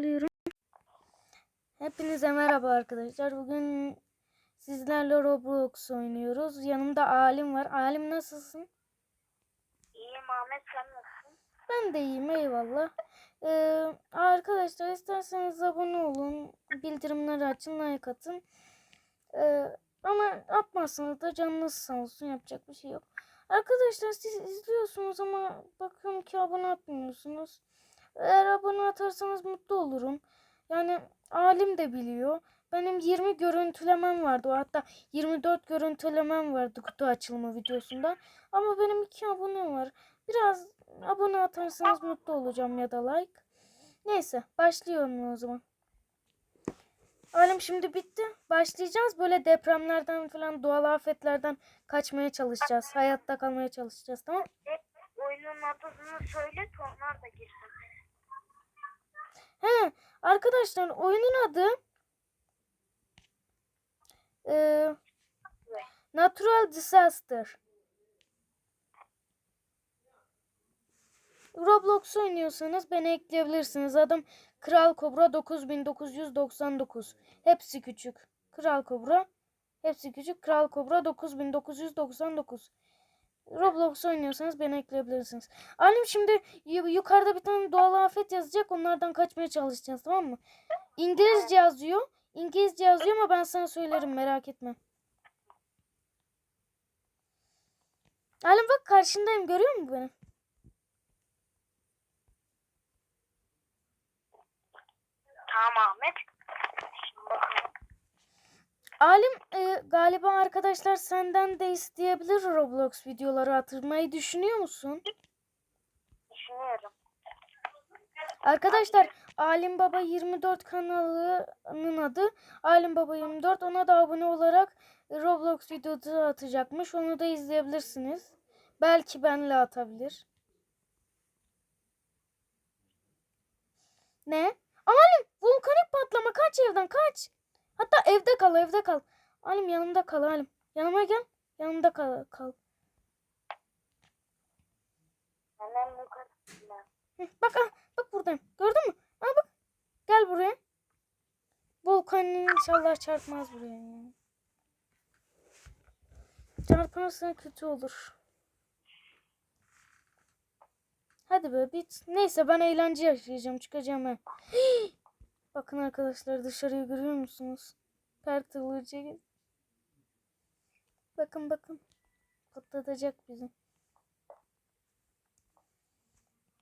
ayarlıyorum. Hepinize merhaba arkadaşlar. Bugün sizlerle Roblox oynuyoruz. Yanımda Alim var. Alim nasılsın? İyiyim Ahmet sen nasılsın? Ben de iyiyim eyvallah. Ee, arkadaşlar isterseniz abone olun. Bildirimleri açın, like atın. Ee, ama atmazsanız da canınız sağ olsun. Yapacak bir şey yok. Arkadaşlar siz izliyorsunuz ama bakın ki abone atmıyorsunuz. Eğer abone atarsanız mutlu olurum. Yani alim de biliyor. Benim 20 görüntülemem vardı. Hatta 24 görüntülemem vardı kutu açılımı videosunda. Ama benim 2 abone var. Biraz abone atarsanız mutlu olacağım ya da like. Neyse başlıyorum o zaman. Alim şimdi bitti. Başlayacağız. Böyle depremlerden falan doğal afetlerden kaçmaya çalışacağız. Hayatta kalmaya çalışacağız tamam oyunun adını söyle onlar da girsin. He, arkadaşlar oyunun adı e, Natural Disaster. Roblox oynuyorsanız beni ekleyebilirsiniz. Adım Kral Kobra 9999. Hepsi küçük. Kral Kobra. Hepsi küçük. Kral Kobra 9999. Roblox oynuyorsanız beni ekleyebilirsiniz. Alim şimdi yu- yukarıda bir tane doğal afet yazacak. Onlardan kaçmaya çalışacağız tamam mı? İngilizce yazıyor. İngilizce yazıyor ama ben sana söylerim merak etme. Alim bak karşındayım görüyor musun beni? Tamam Ahmet. Alim e, galiba arkadaşlar senden de isteyebilir Roblox videoları atırmayı düşünüyor musun? Düşünüyorum. Arkadaşlar Alim Baba 24 kanalının adı Alim Baba 24 ona da abone olarak Roblox videosu atacakmış. Onu da izleyebilirsiniz. Belki benle atabilir. Ne? Alim volkanik patlama kaç evden kaç. Hatta evde kal evde kal. Alim yanımda kal Alim. Yanıma gel. Yanımda kal. kal. Hı, Bak ah, bak buradayım. Gördün mü? Ha bak. Gel buraya. Volkan inşallah çarpmaz buraya. ya. Çarparsa kötü olur. Hadi be bit. Neyse ben eğlence yaşayacağım. Çıkacağım ben. Bakın arkadaşlar dışarıyı görüyor musunuz? Pertılıcı. Bakın bakın. Patlatacak bizi.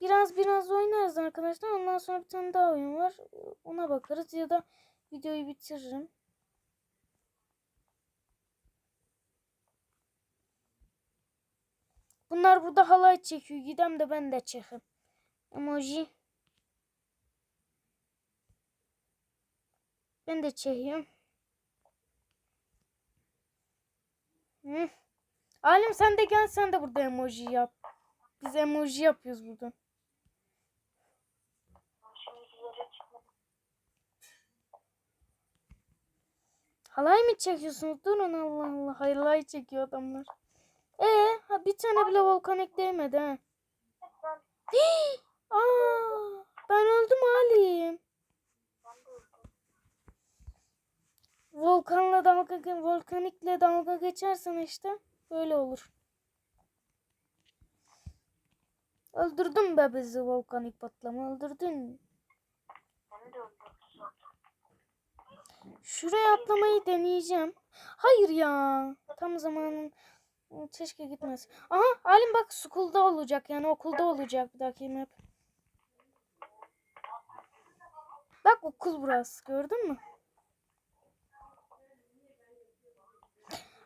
Biraz biraz oynarız arkadaşlar. Ondan sonra bir tane daha oyun var. Ona bakarız ya da videoyu bitiririm. Bunlar burada halay çekiyor. Gidem de ben de çekeyim. Emoji. Ben de çekiyorum. Hı. Alim sen de gel sen de burada emoji yap. Biz emoji yapıyoruz burada. Halay mı çekiyorsunuz? Durun Allah Allah. Halay çekiyor adamlar. Ee, ha bir tane bile volkanik değmedi ha. Hii! Aa, ben öldüm Halim. ben de öldüm. Volkanla dalga volkanikle dalga geçersen işte böyle olur. Öldürdün be bizi volkanik patlama öldürdün. Şuraya atlamayı deneyeceğim. Hayır ya. Tam zamanın keşke gitmez. Aha Halim bak school'da olacak yani okulda olacak bir dahaki map. Bak okul burası gördün mü?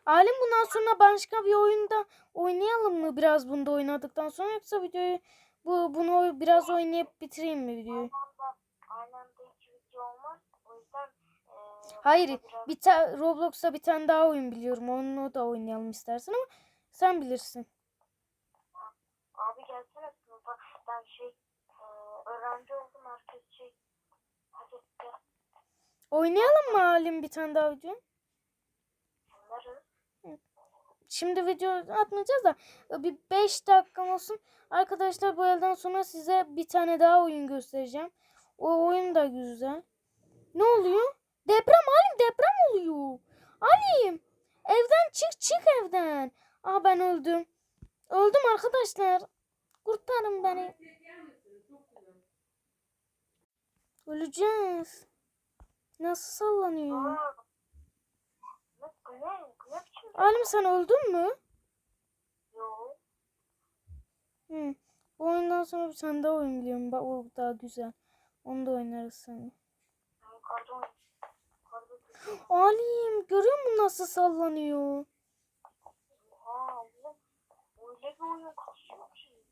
Alim bundan sonra başka bir oyunda oynayalım mı biraz bunda oynadıktan sonra yoksa videoyu bu bunu biraz oynayıp bitireyim mi videoyu? Hayır bir ta Roblox'ta bir tane daha oyun biliyorum onu da oynayalım istersen ama sen bilirsin. Abi gelsene sınıfa. Ben şey öğrenci oldum. Herkes şey. Hadi. Oynayalım mı Alim bir tane daha video? Bunları. Şimdi video atmayacağız da e, bir 5 dakika olsun. Arkadaşlar bu elden sonra size bir tane daha oyun göstereceğim. O oyun da güzel. Ne oluyor? Deprem Alim deprem oluyor. Alim evden çık çık evden. Aa ben öldüm. Öldüm arkadaşlar. Kurtarın beni. Öleceğiz. Nasıl sallanıyor? Aa. Alim sen öldün mü? Yok. Hı. Bu oyundan sonra bir tane daha oyun biliyorum. Bak o daha güzel. Onu da oynarız duruyorum. Alim görüyor musun nasıl sallanıyor? Oha. Öyle bir oyun kasıyor ki.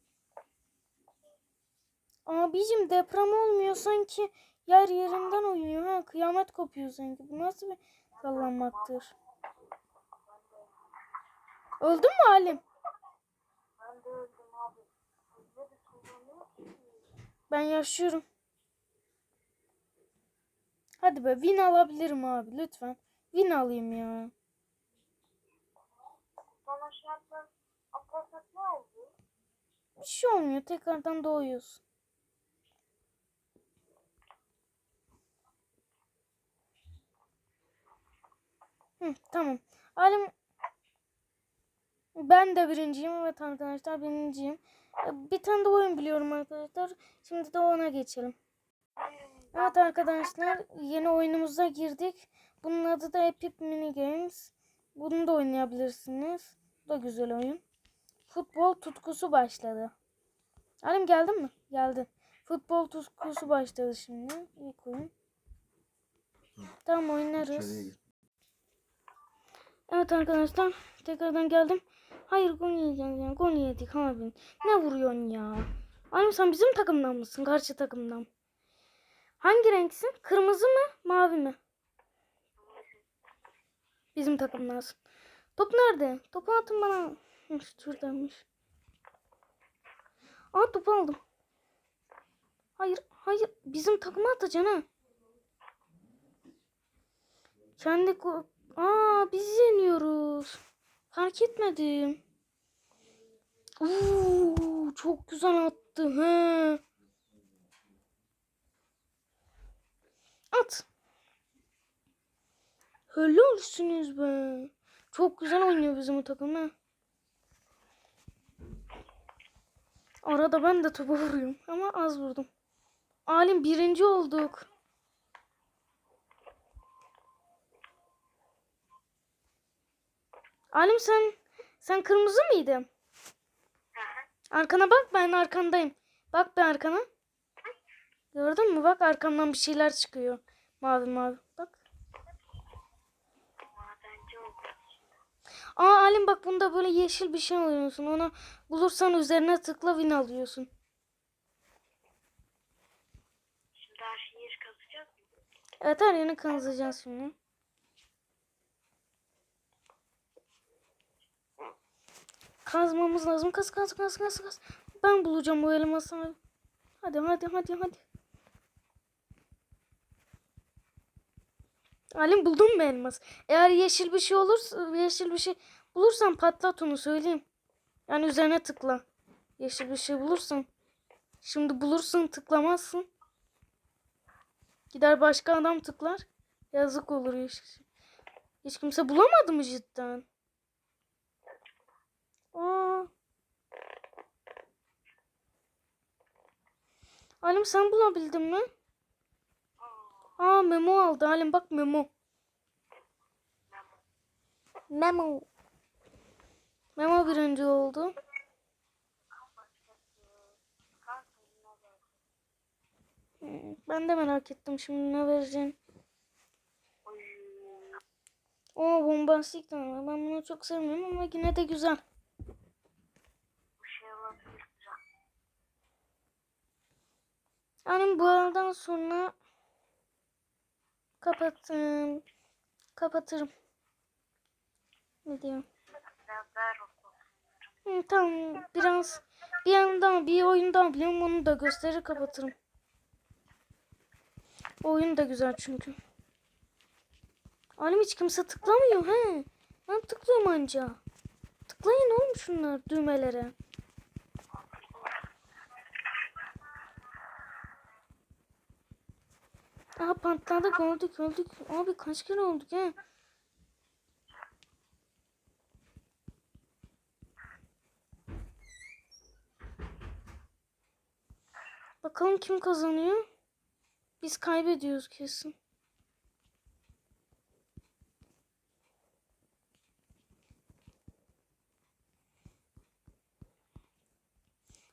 Abicim deprem olmuyor sanki yer yerinden oynuyor ha kıyamet kopuyor sanki. Bu nasıl bir sallanmaktır? Öldün mü Alim? Ben de öldüm abi. Ben yaşıyorum. Hadi be win alabilirim abi lütfen. Win alayım ya. Atlasak ne oldu? Bir şey olmuyor tekrardan doğuyoruz. Hı, tamam. Alim ben de birinciyim. Evet arkadaşlar birinciyim. Ee, Bir tane de oyun biliyorum arkadaşlar. Şimdi de ona geçelim. Evet arkadaşlar yeni oyunumuza girdik. Bunun adı da Epic Mini Games. Bunu da oynayabilirsiniz. Bu da güzel oyun. Futbol tutkusu başladı. Halim geldin mi? Geldin. Futbol tutkusu başladı şimdi. İlk oyun. Tamam oynarız. Evet arkadaşlar tekrardan geldim. Hayır gol yiyeceğiz ya. Gol yedik abi. Ne vuruyorsun ya? Halim sen bizim takımdan mısın? Karşı takımdan. Hangi renksin? Kırmızı mı? Mavi mi? Bizim takımdansın. Top nerede? Topu atın bana. Şuradaymış. Aa topu aldım. Hayır, hayır. Bizim takıma atacaksın ha. Kendi ko- Aa biz yeniyoruz. Fark etmedim. Oo, çok güzel attı. He. At. Öyle olursunuz be. Çok güzel oynuyor bizim takım ha. Arada ben de topu vuruyorum ama az vurdum. Alim birinci olduk. Alim sen sen kırmızı mıydın? Arkana bak ben arkandayım. Bak ben arkana. Gördün mü? Bak arkamdan bir şeyler çıkıyor. Mavi mavi. Bak. Aa Alim bak bunda böyle yeşil bir şey alıyorsun. Onu bulursan üzerine tıkla win alıyorsun. Şimdi her şeyi kazacağız mı? Evet her yerini kanızacağız şimdi. Kazmamız lazım. Kaz kaz kaz kaz kaz. Ben bulacağım o elması. Hadi hadi hadi hadi. Alim buldun mu elmas? Eğer yeşil bir şey olursa yeşil bir şey bulursan patlat onu söyleyeyim. Yani üzerine tıkla. Yeşil bir şey bulursan. Şimdi bulursun tıklamazsın. Gider başka adam tıklar. Yazık olur yeşil şey. Hiç kimse bulamadı mı cidden? Aa. Halim sen bulabildin mi? Aa Memo aldı. Halim bak Memo. Memo. Memo birinci oldu. Hmm, Ben de merak ettim şimdi ne vereceğim. O bombastik. Ben bunu çok sevmiyorum ama yine de güzel. Bu şey olabilir güzel. Yani bu aradan sonra kapattım. Kapatırım. Ne rokok. Hı, tamam biraz bir yandan bir oyun daha biliyorum onu da gösterir kapatırım. O oyun da güzel çünkü. Alim hiç kimse tıklamıyor he. Ben tıklıyorum anca. Tıklayın oğlum şunlar düğmelere. Aha patladık öldük öldük. Abi kaç kere olduk ya? Bakalım kim kazanıyor? Biz kaybediyoruz kesin.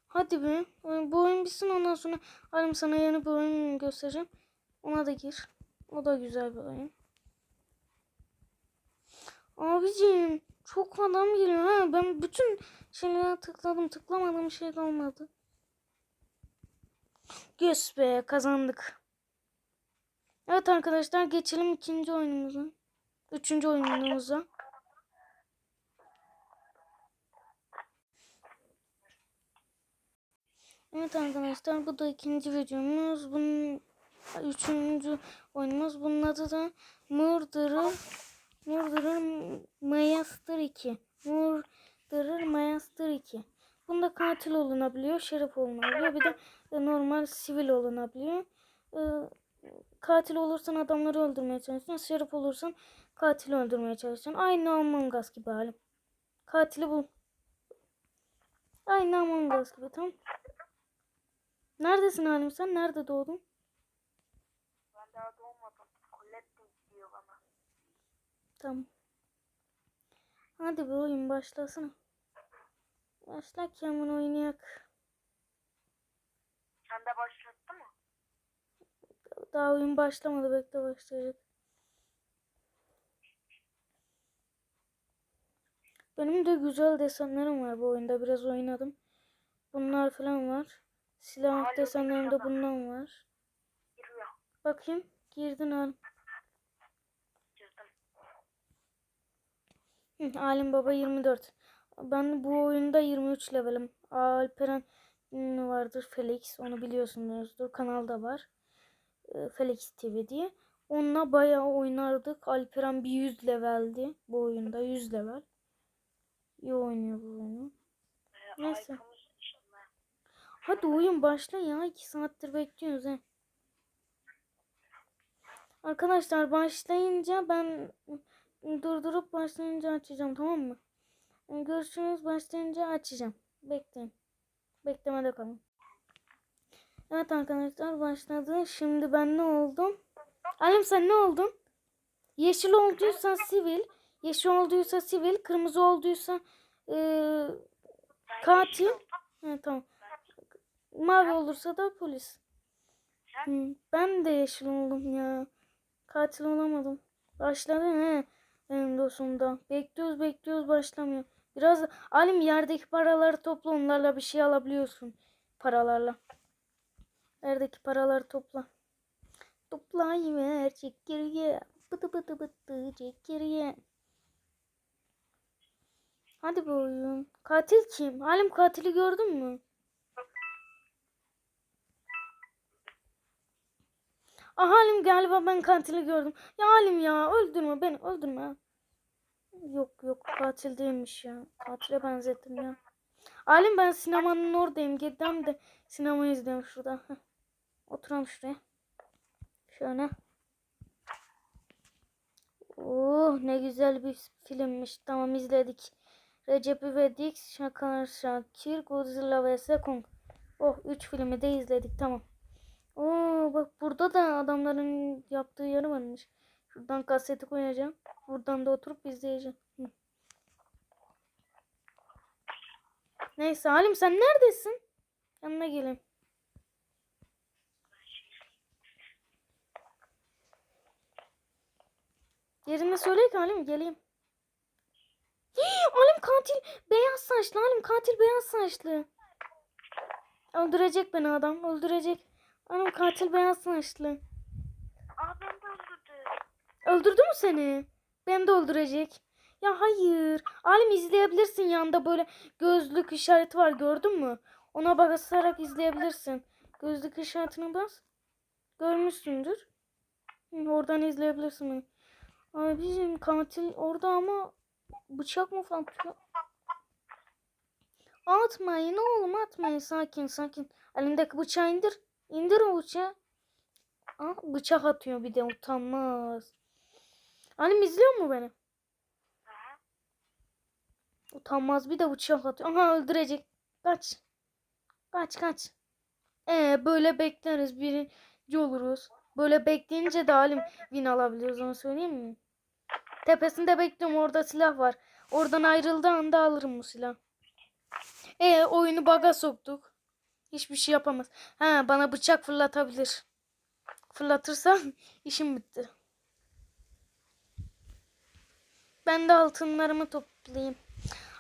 Hadi be. Bu oyun bitsin ondan sonra halim sana yeni bir oyun göstereceğim. Ona da gir. O da güzel bir oyun. Abicim çok adam geliyor ha. Ben bütün şeylere tıkladım. Tıklamadığım şey kalmadı. Göz be kazandık. Evet arkadaşlar geçelim ikinci oyunumuza. Üçüncü oyunumuza. Evet arkadaşlar bu da ikinci videomuz. Bunun üçüncü oyunumuz. Bunun adı da Murder'ı Murder'ı Master 2. Murder'ı Master 2. Bunda katil olunabiliyor, şerif olunabiliyor. Bir de e, normal sivil olunabiliyor. Ee, katil olursan adamları öldürmeye çalışıyorsun. Şerif olursan katil öldürmeye çalışıyorsun. Aynı Among Us gibi halim. Katili bul. Aynı Among Us gibi tamam. Neredesin halim sen? Nerede doğdun? Daha doğmadım. Colette diyor bana. Tamam. Hadi bir oyun başlasana. Başla ki hemen oynayak. Sen de başlattı mı? Daha oyun başlamadı. Bekle başlayacak. Benim de güzel desenlerim var bu oyunda. Biraz oynadım. Bunlar falan var. Silah desenlerimde bundan var. Bakayım. Girdin halim. Girdim. Hı, Alim Baba 24. Ben bu oyunda 23 levelim. Alperen vardır Felix. Onu biliyorsunuzdur. Kanalda var. Ee, Felix TV diye. Onunla bayağı oynardık. Alperen bir 100 leveldi. Bu oyunda 100 level. İyi oynuyor bu oyunu. Ee, Neyse. Hadi oyun başla ya. 2 saattir bekliyoruz he. Arkadaşlar başlayınca ben durdurup başlayınca açacağım tamam mı? Görüşürüz başlayınca açacağım. Bekleyin. Beklemede kalın. Evet arkadaşlar başladı. Şimdi ben ne oldum? Alim sen ne oldun? Yeşil olduysa sivil. Yeşil olduysa sivil. Kırmızı olduysa Ben Katil. he, tamam. Mavi olursa da polis. Hı, ben de yeşil oldum ya. Katil olamadım. Başladı he. Benim dostumda. Bekliyoruz bekliyoruz başlamıyor. Biraz alim yerdeki paraları topla onlarla bir şey alabiliyorsun. Paralarla. Yerdeki paraları topla. Toplayıver çek geriye. Bıtı bıtı bıtı çek geriye. Hadi be oyun. Katil kim? Halim katili gördün mü? Ah Halim galiba ben katili gördüm. Ya Halim ya öldürme beni öldürme. Yok yok katil değilmiş ya. Katile benzettim ya. Halim ben sinemanın oradayım. Gidem de sinema izliyorum şurada. Heh. Oturalım şuraya. Şöyle. Oh ne güzel bir filmmiş. Tamam izledik. Recep İvedik, Şakar Şakir, Godzilla vs Kong. Oh 3 filmi de izledik tamam. Burada da adamların yaptığı yer varmış. Şuradan kaseti koyacağım. Buradan da oturup izleyeceğim. Hı. Neyse Halim sen neredesin? Yanına gelin. Yerini söyle ki Halim geleyim. Hii, Halim katil beyaz saçlı Halim katil beyaz saçlı. Öldürecek beni adam öldürecek. Hanım katil beyaz saçlı. Aa ben de öldürdüm. Öldürdü mü seni? Ben de öldürecek. Ya hayır. Alim izleyebilirsin yanında böyle gözlük işareti var gördün mü? Ona basarak izleyebilirsin. Gözlük işaretine bas. Görmüşsündür. Oradan izleyebilirsin beni. Abicim katil orada ama bıçak mı atıyor? Atmayın oğlum atmayın sakin sakin. Elindeki bıçağı indir. İndir o bıçağı. Aa, bıçak atıyor bir de utanmaz. Halim izliyor mu beni? Utanmaz bir de bıçak atıyor. Aha öldürecek. Kaç. Kaç kaç. Ee böyle bekleriz birinci oluruz. Böyle bekleyince de halim win alabiliyoruz onu söyleyeyim mi? Tepesinde bekliyorum orada silah var. Oradan ayrıldığı anda alırım bu silah. E oyunu baga soktuk. Hiçbir şey yapamaz. Ha bana bıçak fırlatabilir. Fırlatırsa işim bitti. Ben de altınlarımı toplayayım.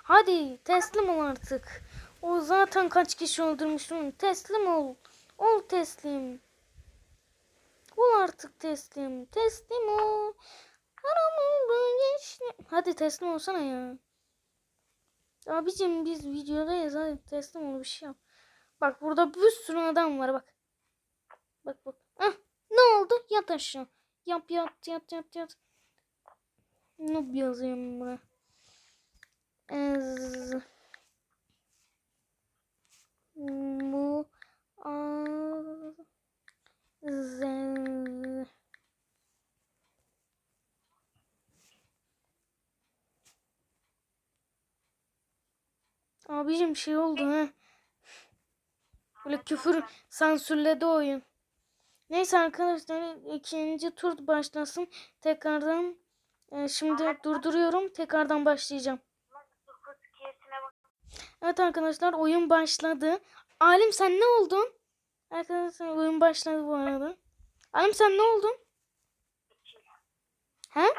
Hadi teslim ol artık. O zaten kaç kişi öldürmüştüm. Teslim ol. Ol teslim. Ol artık teslim. Teslim ol. Hadi teslim olsana ya. Abicim biz videodayız. Hadi teslim ol bir şey yap. Bak burada bir sürü adam var bak. Bak bak. Ah, ne oldu? Yat aşağı. Yap yat yat yat yat. Noob yazayım buna. Ez. Mu. Az. Ze. Abicim şey oldu ha. Böyle küfür sansürledi oyun. Neyse arkadaşlar ikinci tur başlasın. Tekrardan e, şimdi durduruyorum. Tekrardan başlayacağım. Evet arkadaşlar oyun başladı. Alim sen ne oldun? Arkadaşlar oyun başladı bu arada. Alim sen ne oldun? He?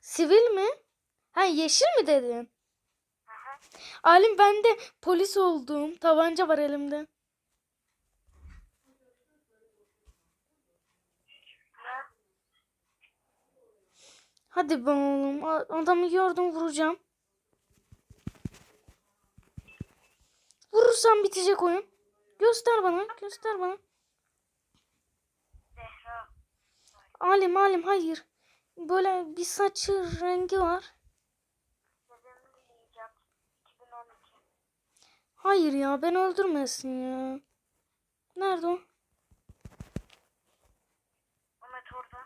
Sivil mi? Ha yeşil mi dedin? Alim ben de polis oldum. Tabanca var elimde. Hadi be oğlum. Adamı gördüm vuracağım. Vurursam bitecek oyun. Göster bana. Göster bana. Alim alim hayır. Böyle bir saçı rengi var. Hayır ya ben öldürmesin ya. Nerede o? Ahmet orada.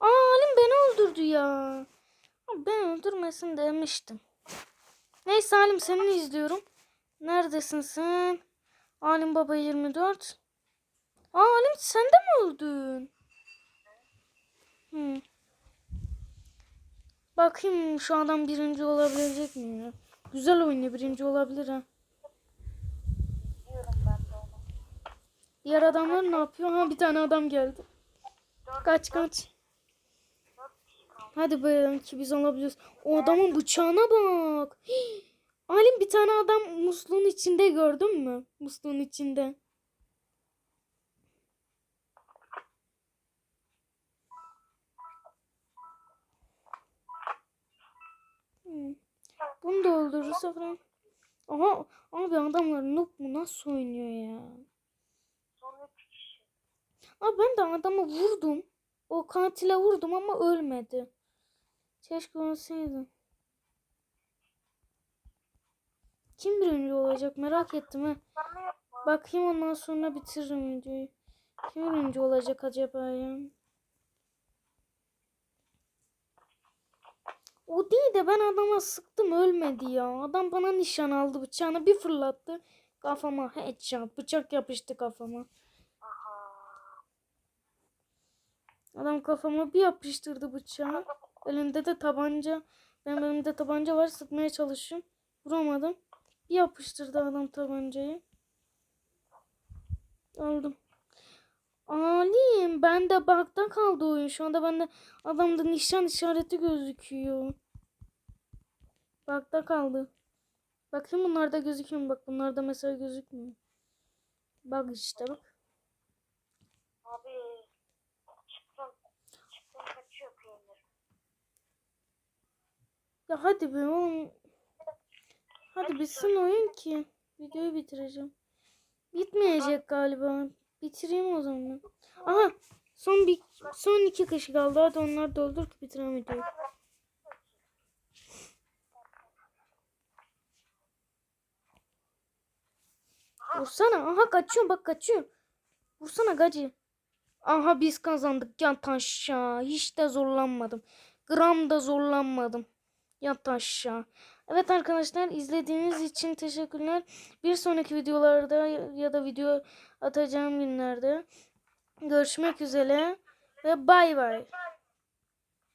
Aa Alim beni öldürdü ya. Ben öldürmesin demiştim. Neyse Alim seni izliyorum. Neredesin sen? Alim Baba 24. Aa Alim sen de mi öldün? Hı. Bakayım şu adam birinci olabilecek mi? Güzel oynuyor birinci olabilir ha. Diyorum ben de onu. Diğer adamlar ne yapıyor? Ha bir tane adam geldi. Kaç kaç. Hadi be ki biz alabiliyoruz. O adamın bıçağına bak. Hii. Alim bir tane adam musluğun içinde gördün mü? Musluğun içinde. Hmm. Bunu da öldürürse falan. Aha abi adamlar noob mu nasıl oynuyor ya? Abi ben de adamı vurdum. O katile vurdum ama ölmedi. Keşke ölseydim. Kim birinci olacak merak ettim ha. Bakayım ondan sonra bitiririm videoyu. Kim birinci olacak acaba ya? O değil de ben adama sıktım ölmedi ya. Adam bana nişan aldı bıçağını bir fırlattı. Kafama headshot bıçak yapıştı kafama. Aha. Adam kafama bir yapıştırdı bıçağı. Elinde de tabanca. Benim elimde tabanca var sıkmaya çalışıyorum. Vuramadım. Bir yapıştırdı adam tabancayı. Öldüm. Alim ben de bakta kaldı oyun. Şu anda bende adamda nişan işareti gözüküyor. Bakta kaldı. Bakayım bunlarda gözüküyor mu? Bak bunlarda mesela gözükmüyor. Bak işte bak. Abi. Çıktım. Çıktım kaçıyor peynir. Ya hadi be oğlum. Hadi bitsin oyun ki. Videoyu bitireceğim. Bitmeyecek galiba. Bitireyim o zaman. Aha. Son bir son iki kişi kaldı. Hadi onlar doldur ki bitireyim videoyu. Vursana. Aha kaçıyor bak kaçıyor. Vursana gacı. Aha biz kazandık. Yat aşağı. Hiç de zorlanmadım. Gram da zorlanmadım. Yat aşağı. Evet arkadaşlar izlediğiniz için teşekkürler. Bir sonraki videolarda ya da video atacağım günlerde görüşmek üzere ve bay bay.